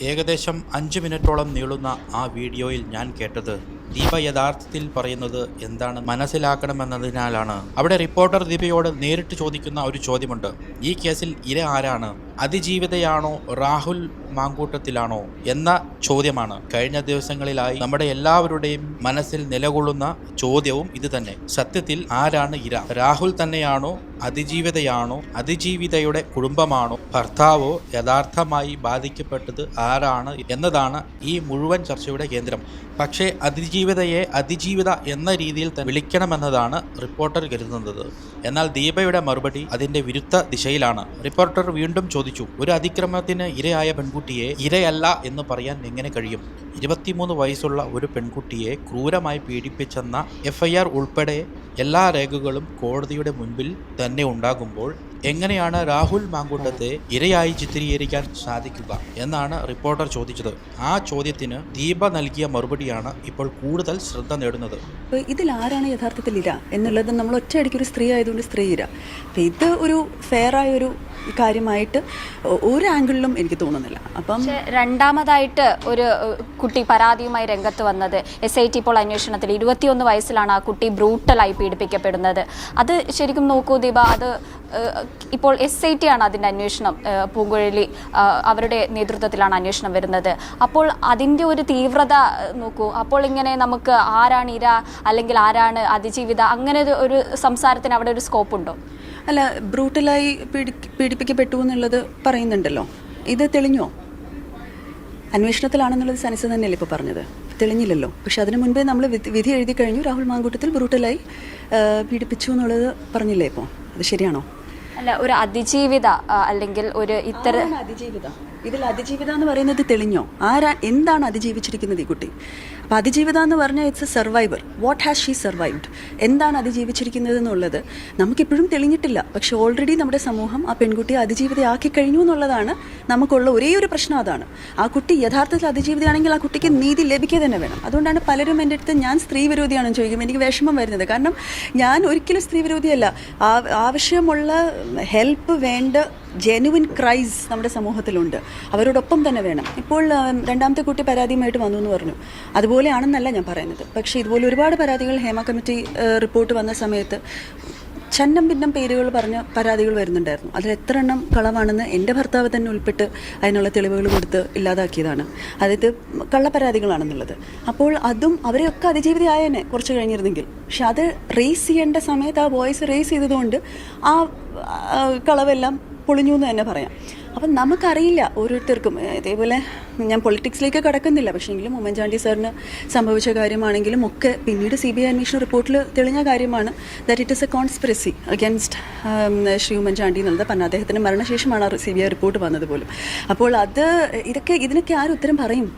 ഏകദേശം അഞ്ച് മിനിറ്റോളം നീളുന്ന ആ വീഡിയോയിൽ ഞാൻ കേട്ടത് ദീപ യഥാർത്ഥത്തിൽ പറയുന്നത് എന്താണ് മനസ്സിലാക്കണമെന്നതിനാലാണ്. അവിടെ റിപ്പോർട്ടർ ദീപയോട് നേരിട്ട് ചോദിക്കുന്ന ഒരു ചോദ്യമുണ്ട്. ഈ കേസിൽ ഇര ആരാണ്? അതിജീവിതയാണോ രാഹുൽ മാങ്കൂട്ടത്തിലാണോ എന്ന ചോദ്യമാണ്. കഴിഞ്ഞ ദിവസങ്ങളിലായി നമ്മുടെ എല്ലാവരുടെയും മനസ്സിൽ നിലകൊള്ളുന്ന ചോദ്യവും ഇത് തന്നെ. സത്യത്തിൽ ആരാണ് ഇര? രാഹുൽ തന്നെയാണോ അതിജീവിതയാണോ അതിജീവിതയുടെ കുടുംബമാണോ ഭർത്താവോ യഥാർത്ഥമായി ബാധിക്കപ്പെട്ടത് ആരാണ് എന്നതാണ് ഈ മുഴുവൻ ചർച്ചയുടെ കേന്ദ്രം. പക്ഷേ അതിജീവിതയെ അതിജീവിത എന്ന രീതിയിൽ തന്നെ വിളിക്കണമെന്നതാണ് റിപ്പോർട്ടർ കരുതുന്നത്. എന്നാൽ ദീപയുടെ മറുപടി അതിന്റെ വിരുദ്ധ ദിശയിലാണ്. റിപ്പോർട്ടർ വീണ്ടും ചോദിച്ചു ഒരു അതിക്രമത്തിന് ഇരയായ പെൺകുട്ടിയെ ഇരയല്ല എന്ന് പറയാൻ എങ്ങനെ കഴിയും? ഇരുപത്തിമൂന്ന് വയസ്സുള്ള ഒരു പെൺകുട്ടിയെ ക്രൂരമായി പീഡിപ്പിച്ചെന്ന എഫ്ഐആർ ഉൾപ്പെടെ എല്ലാ രേഖകളും കോടതിയുടെ മുൻപിൽ തന്നെ ഉണ്ടാകുമ്പോൾ എങ്ങനെയാണ് രാഹുൽ മാങ്കുണ്ടത്തെ ഇരയായി ചിത്രീകരിക്കാൻ സാധിക്കുക എന്നാണ് റിപ്പോർട്ടർ ചോദിച്ചത്. ആ ചോദ്യത്തിന് ദീപ നൽകിയ മറുപടിയാണ് ഇപ്പോൾ കൂടുതൽ ശ്രദ്ധ നേടുന്നത്. ഇതിൽ ആരാണ് യഥാർത്ഥത്തിൽ ഇര? എന്നുള്ളത് നമ്മൾ ഒറ്റയടിക്ക് ഒരു സ്ത്രീ ആയതുകൊണ്ട് സ്ത്രീ ഇര. അപ്പം ഇത് ഒരു ഫെയറായ ഒരു കാര്യമായിട്ട് ഒരു ആംഗിളിലും എനിക്ക് തോന്നുന്നില്ല. അപ്പം രണ്ടാമതായിട്ട് ഒരു കുട്ടി പരാതിയുമായി രംഗത്ത് വന്നത് എസ് ഐ ടി ഇപ്പോൾ അന്വേഷണത്തിൽ ഇരുപത്തിയൊന്ന് വയസ്സിലാണ് ആ കുട്ടി ബ്രൂട്ടലായി പീഡിപ്പിക്കപ്പെടുന്നത്. അത് ശരിക്കും നോക്കൂ ദീപ അത് ഇപ്പോൾ എസ് ഐ ടി ആണ് അതിന്റെ അന്വേഷണം പൂങ്കുഴലി അവരുടെ നേതൃത്വത്തിലാണ് അന്വേഷണം വരുന്നത്. അപ്പോൾ അതിന്റെ ഒരു തീവ്രത നോക്കൂ അപ്പോൾ ഇങ്ങനെ നമുക്ക് ആരാണ് ഇര അല്ലെങ്കിൽ ആരാണ് അതിജീവിത അങ്ങനെ ഒരു- സംസാരത്തിന് അവിടെ ഒരു സ്കോപ്പ് ഉണ്ടോ? അല്ല ബ്രൂട്ടലായി പീഡി പീഡിപ്പിക്കപ്പെട്ടു എന്നുള്ളത് പറയുന്നുണ്ടല്ലോ. ഇത് തെളിഞ്ഞോ? അന്വേഷണത്തിലാണെന്നുള്ളത് സനസ് തന്നെയല്ലേ ഇപ്പോൾ പറഞ്ഞത്. തെളിഞ്ഞില്ലല്ലോ. പക്ഷെ അതിനു മുൻപേ നമ്മൾ വിധി എഴുതി കഴിഞ്ഞു. രാഹുൽ മാങ്കൂട്ടത്തിൽ ബ്രൂട്ടലായി പീഡിപ്പിച്ചു എന്നുള്ളത് പറഞ്ഞില്ലേ ഇപ്പോൾ അത് ശരിയാണോ? അല്ല ഒരു അതിജീവിത അല്ലെങ്കിൽ ഒരു ഇത്തരം അതിജീവിത? ഇതിൽ അതിജീവിത എന്ന് പറയുന്നത് തെളിഞ്ഞോ? ആരാ എന്താണ് അതിജീവിച്ചിരിക്കുന്നത് ഈ കുട്ടി? അപ്പോൾ അതിജീവിത എന്ന് പറഞ്ഞാൽ it's a survivor what has she survived എന്താണ് അതിജീവിച്ചിരിക്കുന്നത് എന്നുള്ളത് നമുക്കിപ്പോഴും തെളിഞ്ഞിട്ടില്ല. പക്ഷെ ഓൾറെഡി നമ്മുടെ സമൂഹം ആ പെൺകുട്ടിയെ അതിജീവിതയാക്കി കഴിഞ്ഞു എന്നുള്ളതാണ് നമുക്കുള്ള ഒരേ ഒരു പ്രശ്നം അതാണ്. ആ കുട്ടി യഥാർത്ഥത്തിൽ അതിജീവിതയാണെങ്കിൽ ആ കുട്ടിക്ക് നീതി ലഭിക്കുക തന്നെ വേണം. അതുകൊണ്ടാണ് പലരും എന്റെ അടുത്ത് ഞാൻ സ്ത്രീ വിരോധിയാണെന്ന് ചോദിക്കും. എനിക്ക് വിഷമം വരുന്നത്. കാരണം ഞാൻ ഒരിക്കലും സ്ത്രീ വിരോധിയല്ല. ആവശ്യമുള്ള ഹെൽപ്പ് വേണ്ട ജെനുവിൻ ക്രൈസ് നമ്മുടെ സമൂഹത്തിലുണ്ട്. അവരോടൊപ്പം തന്നെ വേണം. ഇപ്പോൾ രണ്ടാമത്തെ കുട്ടി പരാതിയുമായിട്ട് വന്നു എന്ന് പറഞ്ഞു. അതുപോലെയാണെന്നല്ല ഞാൻ പറയുന്നത്. പക്ഷേ ഇതുപോലെ ഒരുപാട് പരാതികൾ ഹേമ കമ്മിറ്റി റിപ്പോർട്ട് വന്ന സമയത്ത് ചന്നം ഭിന്നം പേരുകൾ പറഞ്ഞ പരാതികൾ വരുന്നുണ്ടായിരുന്നു. അതിൽ എത്ര എണ്ണം കളവാണെന്ന് എന്റെ ഭർത്താവ് തന്നെ ഉൾപ്പെട്ട് അതിനുള്ള തെളിവുകൾ കൊടുത്ത് ഇല്ലാതാക്കിയതാണ്. അതായത് കള്ളപ്പരാതികളാണെന്നുള്ളത്. അപ്പോൾ അതും അവരെയൊക്കെ അതിജീവിതയായേനെ കുറച്ച് കഴിഞ്ഞിരുന്നെങ്കിൽ. പക്ഷെ അത് റേസ് ചെയ്യേണ്ട സമയത്ത് ആ വോയിസ് റേസ് ചെയ്തതുകൊണ്ട് ആ, കളവെല്ലാം പൊളിഞ്ഞു എന്ന് തന്നെ പറയാം. അപ്പം നമുക്കറിയില്ല ഓരോരുത്തർക്കും. ഇതേപോലെ ഞാൻ പൊളിറ്റിക്സിലേക്ക് കടക്കുന്നില്ല. പക്ഷേങ്കിലും ഉമ്മൻചാണ്ടി സാറിന് സംഭവിച്ച കാര്യമാണെങ്കിലും ഒക്കെ പിന്നീട് സി ബി ഐ അന്വേഷണ റിപ്പോർട്ടിൽ തെളിഞ്ഞ കാര്യമാണ്. That it is a conspiracy against Shri Oommen Chandy എന്നുള്ളത്. പറഞ്ഞ അദ്ദേഹത്തിന്റെ മരണശേഷമാണ് സി ബി ഐ റിപ്പോർട്ട് വന്നത് പോലും. അപ്പോൾ അത് ഇതൊക്കെ ഇതിനൊക്കെ ആരും ഉത്തരം പറയും?